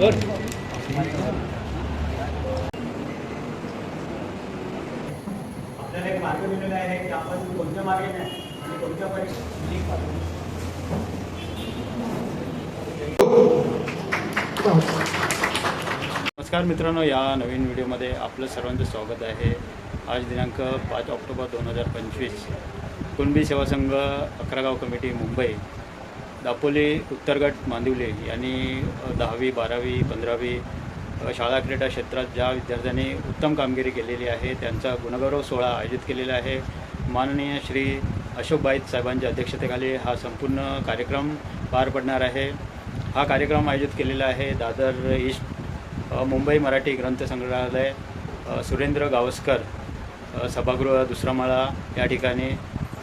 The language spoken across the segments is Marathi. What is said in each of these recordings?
आपल्याला एक मार्ग दिलेला आहे की आपण कोणत्या मार्गाने आणि कोणत्या परीक्षा नमस्कार मित्रांनो या नवीन व्हिडिओमध्ये आपलं सर्वांचं स्वागत आहे. आज दिनांक पाच ऑक्टोबर दोन हजार पंचवीस. कुणबी सेवा संघ अकरागाव कमिटी मुंबई. दापोली उत्तरगट मांदिवले यांनी दहावी बारावी पंधरावी शाळा क्रीडा क्षेत्रात ज्या विद्यार्थ्यांनी उत्तम कामगिरी केलेली आहे त्यांचा गुणगौरव सोहळा आयोजित केलेला आहे. माननीय श्री अशोक बाईत साहेबांच्या अध्यक्षतेखाली हा संपूर्ण कार्यक्रम पार पडणार आहे. हा कार्यक्रम आयोजित केलेला आहे दादर ईस्ट मुंबई मराठी ग्रंथसंग्रहालय सुरेंद्र गावस्कर सभागृह दुसरा माळा या ठिकाणी.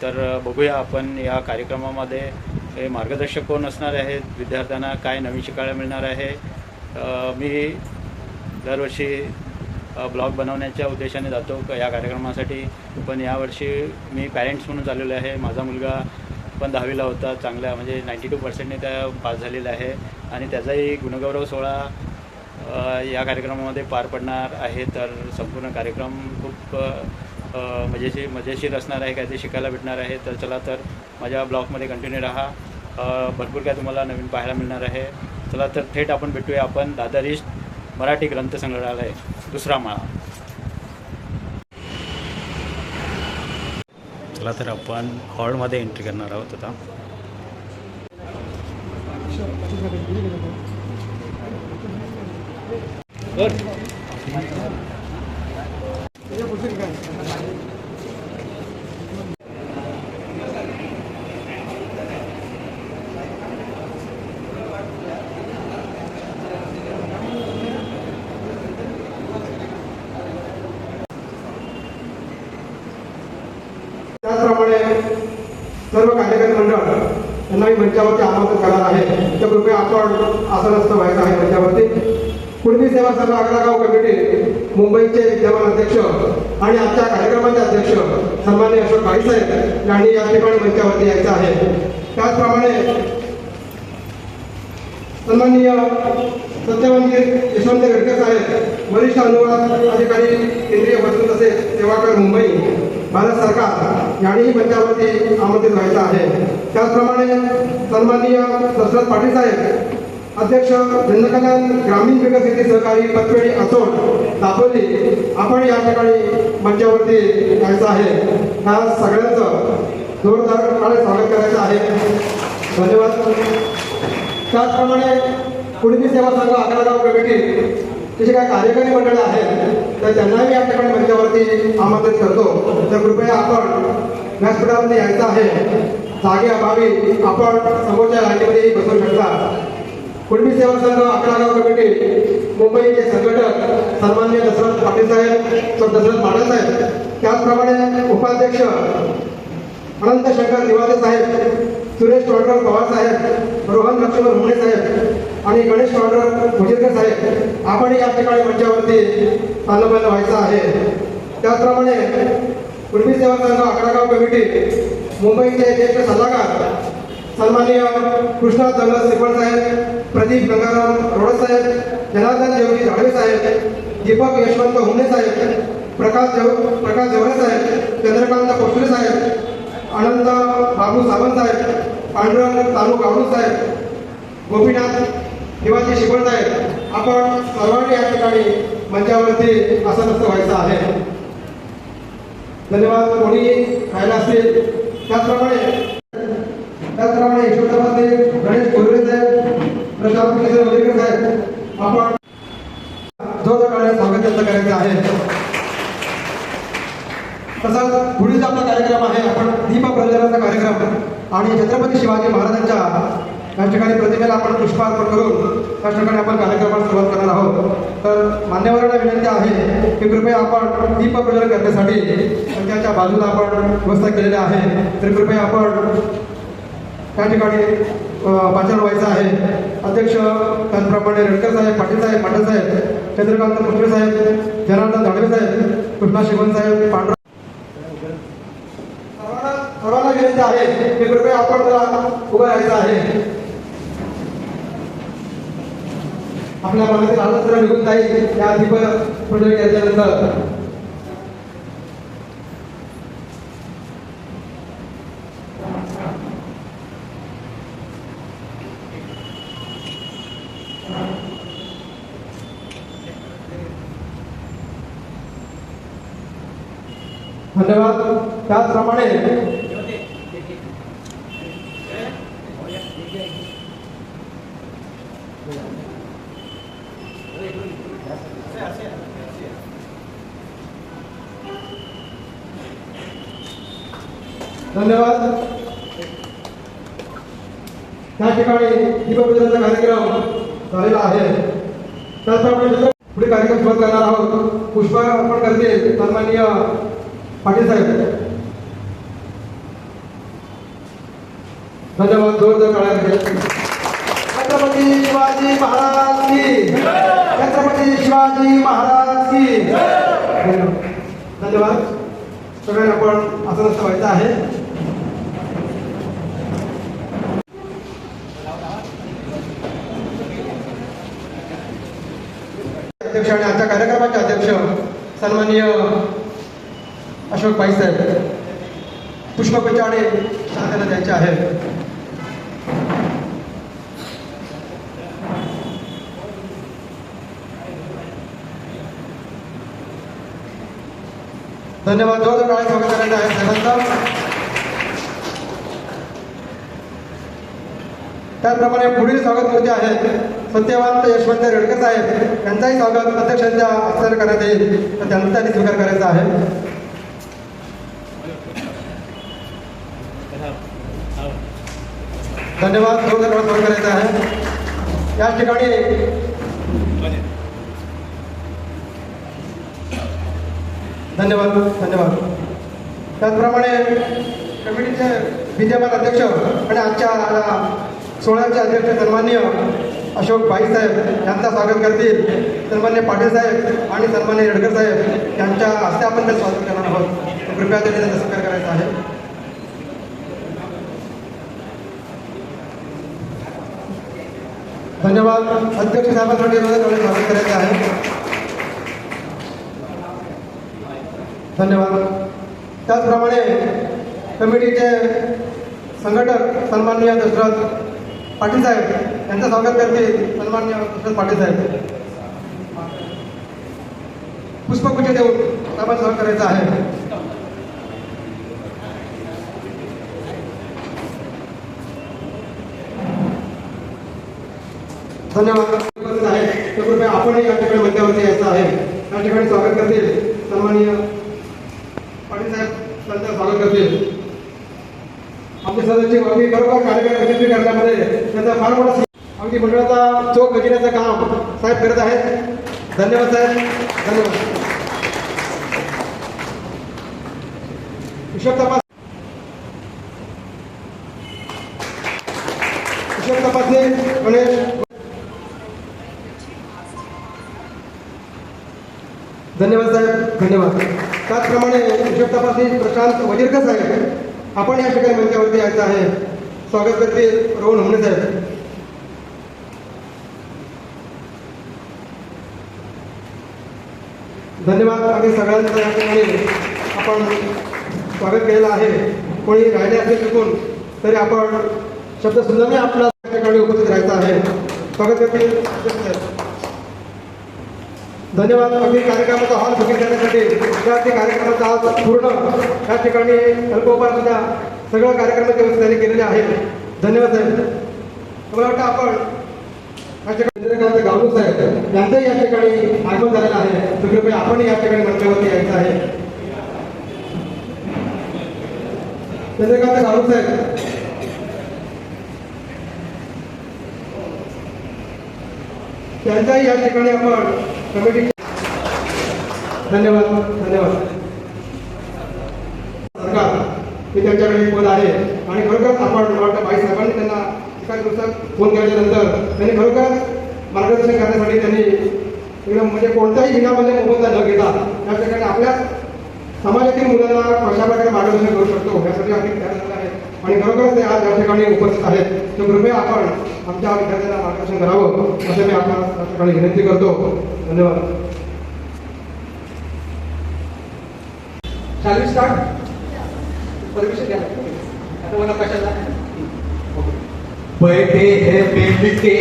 तर बघूया आपण या कार्यक्रमामध्ये हे मार्गदर्शक कोण असणार आहेत विद्यार्थ्यांना काय नवीन शिकायला मिळणार आहे? मी दरवर्षी ब्लॉग बनवण्याच्या उद्देशाने जातो या कार्यक्रमासाठी. पण यावर्षी मी पॅरेंट्स म्हणून चाललेलो आहे. माझा मुलगा पण दहावीला होता चांगला म्हणजे नाईंटी टू पर्सेंटने त्या पास झालेला आहे. आणि त्याचाही गुणगौरव सोहळा या कार्यक्रमामध्ये पार पडणार आहे. तर संपूर्ण कार्यक्रम खूप अ, म्हणजे मजेशीर मजेशीर असणार आहे काहीतरी शिकायला भेटणार आहे तर चला तर माझ्या ब्लॉगमध्ये कंटिन्यू राहा. भरपूर काय तुम्हाला नवीन पाहायला मिळणार आहे. चला तर थेट आपण भेटूया. आपण दादर मराठी ग्रंथ संग्रहालय दुसरा माळा. चला तर आपण हॉलमध्ये एंट्री करणार आहोत आता. त्याचप्रमाणे सर्व कार्यकारी मंडळ यांना मी मंचावरती आमंत्रित करणार आहे. तर कृपया आपण आसनस्थ व्हायचं आहे त्याच्यावरती. कुणबी सेवा संघ आग्रागाव कमिटी मुंबईचे विद्यमान अध्यक्ष आणि आजच्या कार्यक्रमाचे अध्यक्ष सन्मान्य अशोक भाईसाहेब यांनी या ठिकाणी मंचावरती यायचं आहे. त्याचप्रमाणे सन्माननीय सत्यवंती यशवंत गडकर साहेब वरिष्ठ अनुवाद अधिकारी केंद्रीय वस्तू तसेच सेवाकर मुंबई भारत सरकार यांनीही मंचावरती आमंत्रित व्हायचं आहे. त्याचप्रमाणे सन्माननीय दशरथ पाटील साहेब अध्यक्ष जनकल्याण ग्रामीण विकास निधी सहकारी पतपेढी असोड दापोली आपण या ठिकाणी मंचावरती यायचं आहे. ह्या सगळ्यांचं जोरदारपणे स्वागत करायचं आहे. धन्यवाद. त्याचप्रमाणे कुणबी सेवा संघ अकरागाव कमिटी जे काही कार्यकारी मंडळ आहेत तर त्यांनाही या ठिकाणी मंचावरती आमंत्रित करतो. तर कृपया आपण व्यासपीठामध्ये यायचं आहे. जागे अभावी आपण समोरच्या लाटेमध्येही बसू शकता. कुणबी सेवा संघ अकरागाव कमिटी मुंबईचे संघटक सन्मान्य दशरथ पाटील साहेब दशरथ पाटील साहेब त्याचप्रमाणे उपाध्यक्ष अनंत शंकर निवासे साहेब सुरेश टोंडकर पवार साहेब रोहन लक्ष्मण हुमणे साहेब आणि गणेश टोंडकर भुजेकर साहेब आपण या ठिकाणी मंचावरती तालमेल व्हायचं आहे. त्याचप्रमाणे कुणबी सेवा संघ अकरागाव कमिटी मुंबईचे ज्येष्ठ सल्लागार सन्माननीय कृष्णा दंगल सिपळ साहेब प्रदीप गंगाराम रोड साहेब जनार्दन देवजी झाडवे साहेब दीपक यशवंत हुमणे साहेब प्रकाश जव प्रकाश जवळे साहेब चंद्रकांत कोसुरे साहेब अनंत बाबू सावंतसाहेब पांडुरंग तालू गावडू गोपीनाथ शिवाजी शिबळ आपण सर्वांनी या ठिकाणी मंचावरती आसनस्थ व्हायचं आहे. धन्यवाद. कोणी खायला असतील त्याचप्रमाणे त्याचप्रमाणे यशवंतमध्ये गणेश कोल्हे साहेब प्रशांत किशोर साहेब आपण जोरदार स्वागत व्यक्त करायचं आहे. तसंच पुढील आपला कार्यक्रम आहे आपण दीप प्रज्वलनाचा कार्यक्रम आणि छत्रपती शिवाजी महाराजांच्या या ठिकाणी प्रतिमेला आपण पुष्पार्पण करून त्या ठिकाणी आपण कार्यक्रमाला सुरुवात करणार आहोत. तर मान्यवरांना विनंती आहे की कृपया आपण दीप प्रज्वलन करण्यासाठी त्याच्या बाजूला आपण व्यवस्था केलेली आहे. तर कृपया आपण त्या ठिकाणी पाचार व्हायचं आहे. अध्यक्ष त्याचप्रमाणे रेडकर साहेब पाटील साहेब पाटील साहेब चंद्रकांत कुत्रे साहेब जनार्दन धाडवे साहेब कृष्णा शिवण साहेब पांडुरंग सर्वांना सर्वांना आहे. हे कृपया आपण उभं राहायचं आहे. आपल्या मनातील आलं निघून जाईल. या दीप प्रोजेक्ट केल्यानंतर धन्यवाद. त्याचप्रमाणे धन्यवाद. त्या ठिकाणी दीपपूजनाचा कार्यक्रम झालेला आहे. त्याचप्रमाणे पुढे कार्यक्रम सुरुवात करणार आहोत. पुष्पार्पण करते सन्माननीय पाटील साहेब. धन्यवाद जोरदार काळा छत्रपती शिवाजी महाराज की छत्रपती शिवाजी महाराज की धन्यवाद. सगळ्यांना आपण असं व्हायचं आहे. अध्यक्ष आणि आजच्या कार्यक्रमाचे अध्यक्ष सन्माननीय अशोक पाई साहेब पुष्पगुच्छ आणि शांतता द्यायचे आहेत. धन्यवाद. जोरदार टाळ्या स्वागत करायचं आहे साहेबांचं त्याचप्रमाणे पुढील स्वागत कृती आहेत. सत्यवंत यशवंत रेडकर साहेब. यांचाही स्वागत अध्यक्षांच्या हस्तांतर करण्यात येईल. तर त्यांचा त्यांनी स्वीकार करायचा आहे. धन्यवाद. जोरदार टाळ्या स्वागत करायचं आहे. या ठिकाणी धन्यवाद धन्यवाद. त्याचप्रमाणे कमिटीचे विद्यमान अध्यक्ष आणि आजच्या सोहळ्याचे अध्यक्ष सन्मान्य अशोक भाई साहेब यांचा स्वागत करतील. सन्मान्य पाटील साहेब आणि सन्मान्य येडकर साहेब यांच्या हस्ते आपण ते स्वागत करणार आहोत. कृपया त्यांनी त्यांचा करायचा आहे. धन्यवाद. अध्यक्ष साहेबांसाठी स्वागत करायचं आहे. धन्यवाद. त्याचप्रमाणे कमिटीचे संघटक सन्माननीय दशरथ पाटील साहेब यांचं स्वागत करते सन्माननीय दशरथ पाटील साहेब. पुष्पगुच्छ देऊन आपण स्वागत करायचं आहे. धन्यवाद. आहे तर कृपया आपणही या ठिकाणी मध्यावरती यायचं आहे. या ठिकाणी स्वागत करतील सन्माननीय त्यांचं स्वागत करतील. आमचे सदस्य अगदी बरोबर कार्यक्रम यशस्वी करण्यामध्ये त्याचा फार मोठा सी- अगदी मंडळाचा चोख गजिण्याचं काम साहेब करत आहेत. धन्यवाद साहेब. धन्यवाद. हिशोब तपास. हिशोब तपासणी गणेश. धन्यवाद साहेब. धन्यवाद. त्याचप्रमाणे हिशोब तपासणी प्रशांत वजीरकर साहेब. आपण या ठिकाणी मंचावरती यायचं आहे. स्वागत करते रोहन हुमणे साहेब. धन्यवाद. आम्ही सगळ्यांचं या ठिकाणी आपण स्वागत केलेलं आहे. कोणी राहिले असेल चुकून तरी आपण शब्द सुद्धा आपला ठिकाणी उपस्थित राहायचं आहे. स्वागत करते. साहेब. धन्यवाद अगदी कार्यक्रमाचा हॉल बुकिंग करण्यासाठी त्या कार्यक्रमाचा आज पूर्ण या ठिकाणी अल्पोपासच्या सगळ्या कार्यक्रमाच्या व्यवस्थेने केलेले केलेली आहे धन्यवाद साहेब. मला वाटतं आपण चंद्रकांत गावडू साहेब यांचंही या ठिकाणी आगमन झालेलं आहे. तर कृपया आपण या ठिकाणी मंचावरती यायचं आहे. चंद्रकांत गावडू साहेब. त्यांचाही या ठिकाणी आपण कमिटी. धन्यवाद धन्यवाद. सरकार मी त्यांच्याकडे एक पद आहे. आणि खरोखरच आपण मला वाटतं बाई साहेबांनी त्यांना एका दिवसात फोन केल्यानंतर त्यांनी खरोखरच मार्गदर्शन करण्यासाठी त्यांनी एकदम म्हणजे कोणताही विनामध्ये मोबदला न घेता त्या ठिकाणी आपल्या समाजातील मुलांना कशा प्रकारे मार्गदर्शन करू शकतो यासाठी आम्ही तयार आहे. आणि खरोखरच ते आज या ठिकाणी उपस्थित आहेत. तर कृपया आपण आमच्या विद्यार्थ्यांना मार्गदर्शन करावं असं मी आपण या ठिकाणी विनंती करतो. धन्यवाद. Shall we start? परमिशन घ्या आता मला कशाला बैठे हैं मिलके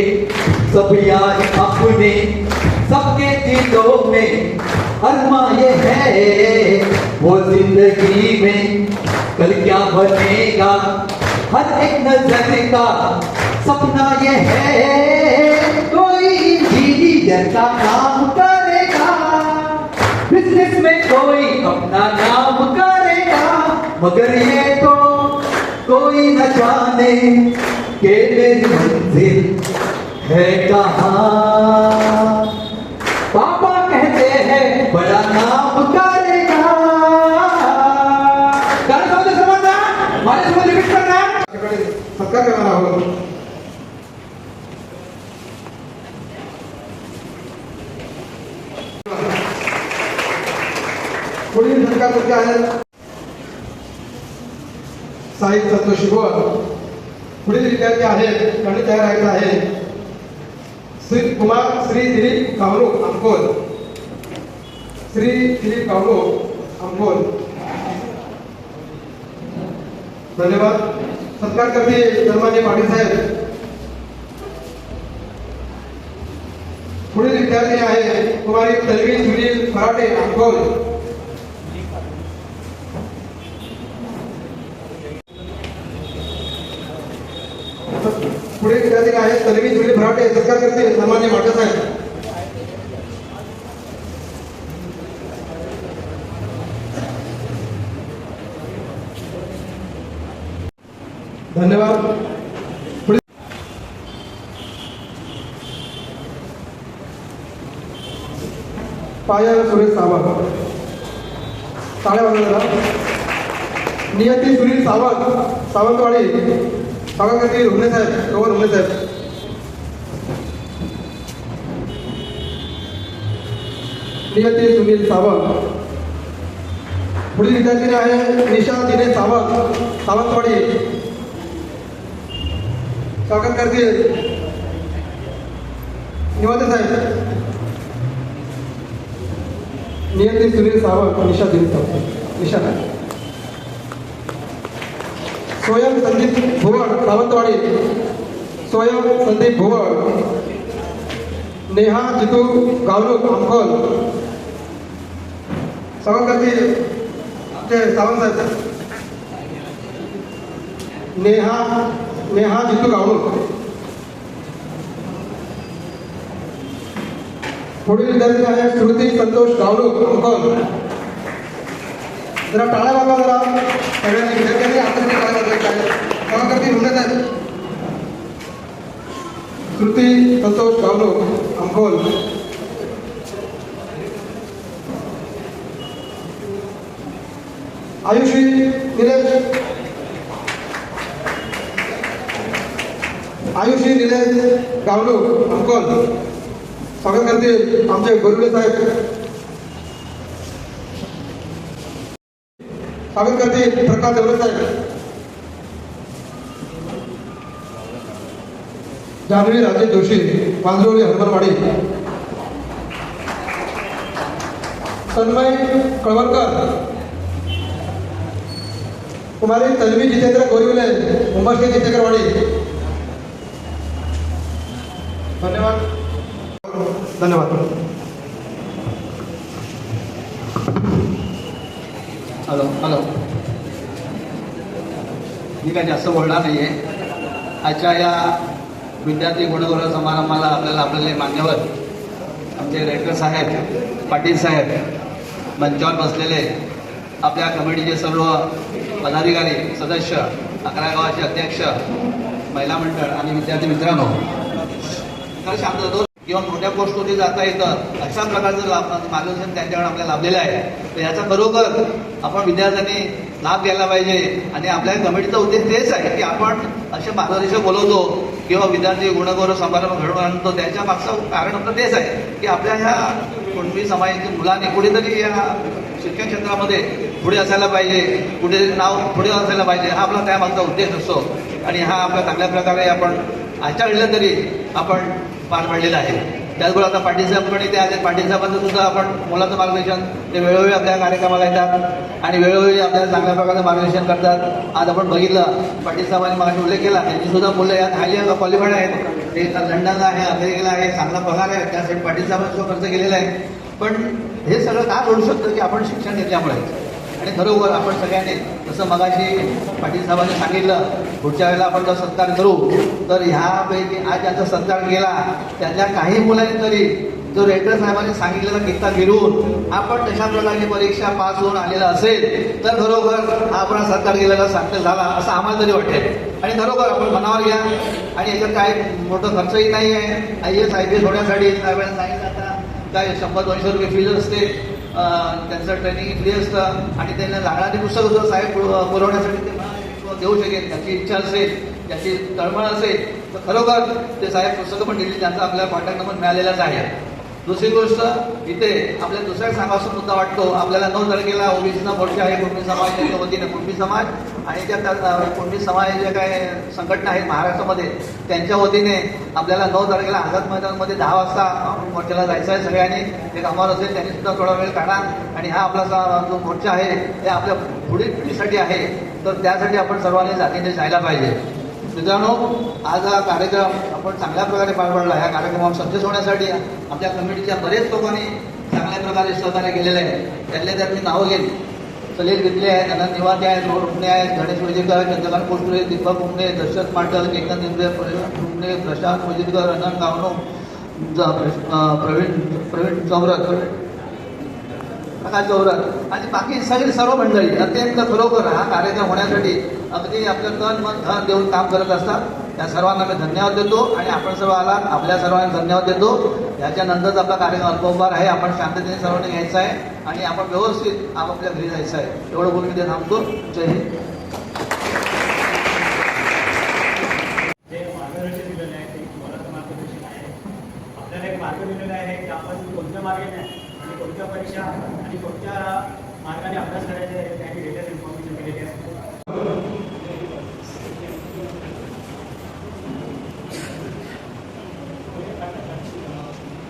सब यार अपने सबके दिलों में अरमा ये है वो जिंदगी में कल क्या बनेगा, हर एक नज़र का सपना ये है। कोई इंजीनियर का काम करेगा बिज़नेस में कोई अपना नाम करेगा, मगर ये तो कोई न जाने के मेरी मंजिल है कहाँ। सर्वांना माझ्यासोबत रिपीट करणार? या सत्कार करणार आहोत पुढील सत्कार तुमचे आहेत? साहिब संतोष शिगोर पुढील विद्यार्थी आहेत त्यांनी तयार राहायचं आहे. श्री कुमार श्री दिलीप कावलो अंकोल श्री दिलीप कावलो अंकोल धन्यवाद। सत्कार करते सन्मान्य पाटील साहेब। पुढील विद्यार्थी आहे कुमारी तन्वी सुनील फराटे अंकोल पुढील विद्यार्थी आहे तन्वी सुनील फराटे सत्कार करते सन्मान्य पाटील साहेब। धन्यवाद. पाया सुरेश सावंत. टाळ्या वाजवला नियती सुनील सावंत सावंतवाडी सावंतवाडी करते साहेब रोहन रुमणे साहेब. नियती सुनील सावंत. पुढील विद्यार्थी आहे निशा दिनेश सावंत सावंतवाडी स्वागत करते. निवाते साहेब. नियंत्रित सुनील सावंत निशा दिनेश सावंत निशा नाही स्वयं संदीप भुवळ सावंतवाडी. स्वयं संदीप भुवळ. नेहा जितू गावलू अंकोल. स्वागत करतील आमचे सावंत साहेब. नेहा नेहा जितू गावलूक पुढील विद्यार्थी आहे श्रुती संतोष गावलूक अंकोल जरा टाळ्या वाजवा जरा. सगळ्यांनी विद्यार्थ्यांनी आपण टाळ्या वाजवायच्या आहेत स्वागत करतील रुमणे साहेब श्रुती संतोष गावलूक अंकोल आयुषी निलेश. आयुषी निलेश गावलूक अंकल. स्वागत करते आमचे गुरुले साहेब. स्वागत करते प्रकाश देवरे साहेब. जान्हवी राजेश जोशी वांद्रोली हनुमानवाडी. तन्मय कळवणकर. कुमारी तन्वी जितेंद्र गोरिवले उमाश्री जितेंद्रवाडी. धन्यवाद. धन्यवाद. Hello hello. मी काय जास्त बोलणार नाही आहे आजच्या या विद्यार्थी गुणगौरव समारंभाला आपल्याला आपल्याला मान्यवर आमचे रेडकर साहेब पाटील साहेब मंचावर बसलेले आपल्या कमिटीचे सर्व पदाधिकारी सदस्य अकरा गावाचे अध्यक्ष महिला मंडळ आणि विद्यार्थी मित्रांनो तर शांत होतो. किंवा मोठ्या पोस्टवरती जाता येतं अशा प्रकारचं लाभ मार्गदर्शन त्यांच्याकडे आपल्याला लाभलेलं आहे तर याचा खरोखर आपण विद्यार्थ्यांनी लाभ घ्यायला पाहिजे. आणि आपल्या कमिटीचा उद्देश तेच आहे की आपण असे मार्गदर्शक बोलवतो किंवा विद्यार्थी गुणगौरव समारंभ घडवून आणतो. त्याच्या मागचं कारण आपलं तेच आहे की आपल्या ह्या कुणबी समाजातील मुलांनी कुठेतरी या शिक्षण क्षेत्रामध्ये पुढे असायला पाहिजे कुठे नाव पुढे असायला पाहिजे हा आपला त्यामागचा उद्देश असतो. आणि हा आपला चांगल्या प्रकारे आपण आजच्या घडलं तरी आपण पार पाडलेला आहे. त्याचबरोबर आता पाटील साहेब पण इथे आले पाटील साहेबांचं सुद्धा आपण मुलाचं मार्गदर्शन ते वेळोवेळी आपल्या कार्यक्रमाला येतात आणि वेळोवेळी आपल्याला चांगल्या प्रकारचं मार्गदर्शन करतात. आज आपण बघितलं पाटील साहेबांनी मला उल्लेख केला त्यांची सुद्धा मुलं यात हायली क्वालिफाईड आहेत. ते लंडनला आहे अमेरिकेला आहे चांगला पगार आहे त्यासाठी पाटील खर्च केलेला आहे. पण हे सगळं का घडू शकतं की आपण शिक्षण घेतल्यामुळे? आणि खरोखर आपण सगळ्यांनी जसं मगाशी पाटील साहेबांनी सांगितलं पुढच्या वेळेला आपण जर सत्कार करू तर ह्यापैकी आज ज्यांचा सत्कार केला त्यातल्या काही मुलांनी तरी जो रेड्डर साहेबांनी सांगितलेला किस्सा फिरून आपण तशा प्रकारची परीक्षा पास होऊन आलेला असेल तर खरोखर हा आपण सत्कार केलेला सार्थक झाला असं आम्हाला तरी वाटेल. आणि खरोखर आपण मनावर घ्या. आणि याच्यात काय मोठं खर्चही नाही आहे I S I P S होण्यासाठी साहेबांनी सांगितलं आता काय शंभर दोनशे रुपये फीज असते त्यांचं ट्रेनिंग फ्री असतं आणि त्यांना लागणारी पुस्तकं सुद्धा साहेब पुरवण्यासाठी ते देऊ शकेल. त्याची इच्छा असेल त्याची तळमळ असेल तर खरोखर ते साहेब पुस्तकं पण दिली. त्यांचा आपल्याला कॉन्टॅक्ट नंबर मिळालेलाच आहे. दुसरी गोष्ट इथे आपल्या दुसऱ्या सांगावासा मुद्दा वाटतो आपल्याला नऊ तारखेला ओबीसीचा मोर्चा आहे कुणबी समाजाच्या वतीने कुणबी समाज आणि त्या त्या- कुणबी समाज ज्या काय संघटना आहेत महाराष्ट्रामध्ये त्यांच्या वतीने आपल्याला नऊ तारखेला आझाद मैदानमध्ये दहा वाजता मोर्चाला जायचं आहे सगळ्यांनी. एक कामावर असेल त्यांनी सुद्धा थोडा वेळ काढा आणि हा आपला जो मोर्चा आहे हे आपल्या पुढील पिढीसाठी आहे. तर त्यासाठी आपण सर्वांनी जातीने जायला पाहिजे. मित्रांनो आज हा कार्यक्रम आपण चांगल्या प्रकारे पार पाडला. ह्या कार्यक्रमावर सक्सेस होण्यासाठी आपल्या कमिटीच्या बरेच लोकांनी चांगल्या प्रकारे सहकार्य केलेलं आहे. त्यातल्या त्यात मी नावं घेईन. सलील घेतले आहेत अनंत निवाते आहेत रोड रुपणे आहेत गणेश वैदिकर चंद्रकांत कोसुरे दीपक उमणे दशरथ पाटल केतन इंद्रे रुपणे प्रशांत वैदिकर अनंत गावनो प्रवीण प्रवीण चौरत हा चौरत आणि बाकी सगळी सर्व मंडळी अत्यंत खरोखर हा कार्यक्रम होण्यासाठी अगदी आपलं तन मन धन देऊन काम करत असतात. त्या सर्वांना मी धन्यवाद देतो आणि आपण सर्व आलात आपल्या सर्वांना धन्यवाद देतो. याच्यानंतरच आपला कार्यक्रम अल्पोभार आहे. आपण शांततेने सर्वांनी घ्यायचा आहे आणि आपण व्यवस्थित आपापल्या घरी जायचं आहे. एवढं बोलून मी ते थांबतो. जय हिंद जे मार्गदर्शन दिलेलं आहे ते मोलाचं मार्गदर्शन आहे आपल्याला एक मार्ग दिलेला आहे की आपण कोणत्या मार्गाने आणि कोणत्या परीक्षा आणि कोणत्या मार्गाने अभ्यास करायचा आहे त्याची डिटेल इन्फॉर्मेशन दिलेली आहे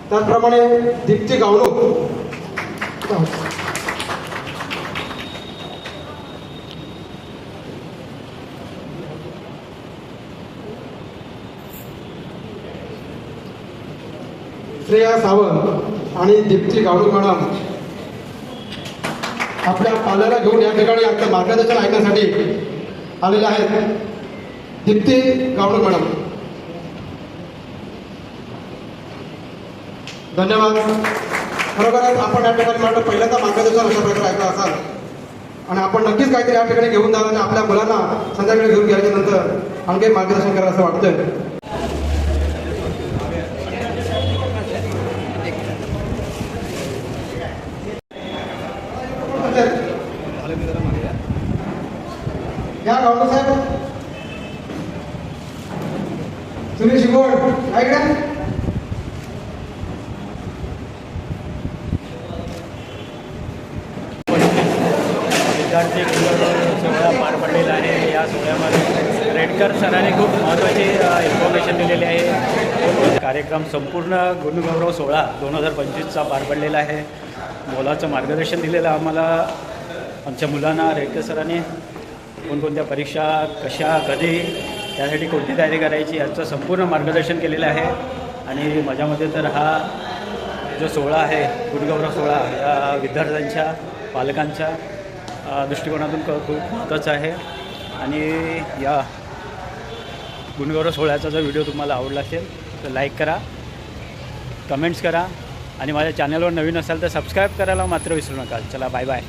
त्याचप्रमाणे दीप्ती गावलो. श्रेया सावंत आणि दीप्ती गावडू मॅडम. आपल्या पाल्याला घेऊन या ठिकाणी आपलं मार्गदर्शन ऐकण्यासाठी आलेले आहेत. दीप्ती गावडू मॅडम. धन्यवाद. खरोखरच आपण या ठिकाणी मला पहिल्यांदा मार्गदर्शन अशा प्रकारे ऐकलं असाल. आणि आपण नक्कीच काहीतरी या ठिकाणी घेऊन जावं आणि आपल्या मुलांना संध्याकाळी घेऊन गेल्याच्यानंतर आणखी मार्गदर्शन करावं असं वाटतं या डॉक्टर साहेब सुनील शिगोड ऐकण्या विद्यार्थी सोहळा पार पडलेला आहे या सोहळ्यामध्ये रेडकर सरांनी खूप महत्त्वाची इन्फॉर्मेशन दिलेली आहे कार्यक्रम संपूर्ण गुणगौरव सोहळा दोन हजार पंचवीसचा पार पडलेला आहे. मोलाचं मार्गदर्शन दिलेलं आम्हाला. आमच्या मुलांना रेडकर सरांनी कोणकोणत्या परीक्षा कशा कधी त्यासाठी कोणती तयारी करायची याचं संपूर्ण मार्गदर्शन केलेलं आहे. आणि माझ्यामध्ये तर हा जो सोहळा आहे गुणगौरव सोहळा या विद्यार्थ्यांच्या पालकांच्या दृष्टिकोनातून क खूप महत्त्वाचं आहे. आणि या गुणगौरव सोहळ्याचा जर व्हिडिओ तुम्हाला आवडला असेल तर लाईक करा. कमेंट्स करा. आणि माझ्या चॅनलवर नवीन असाल तर सबस्क्राईब करायला मात्र विसरू नका. चला बाय बाय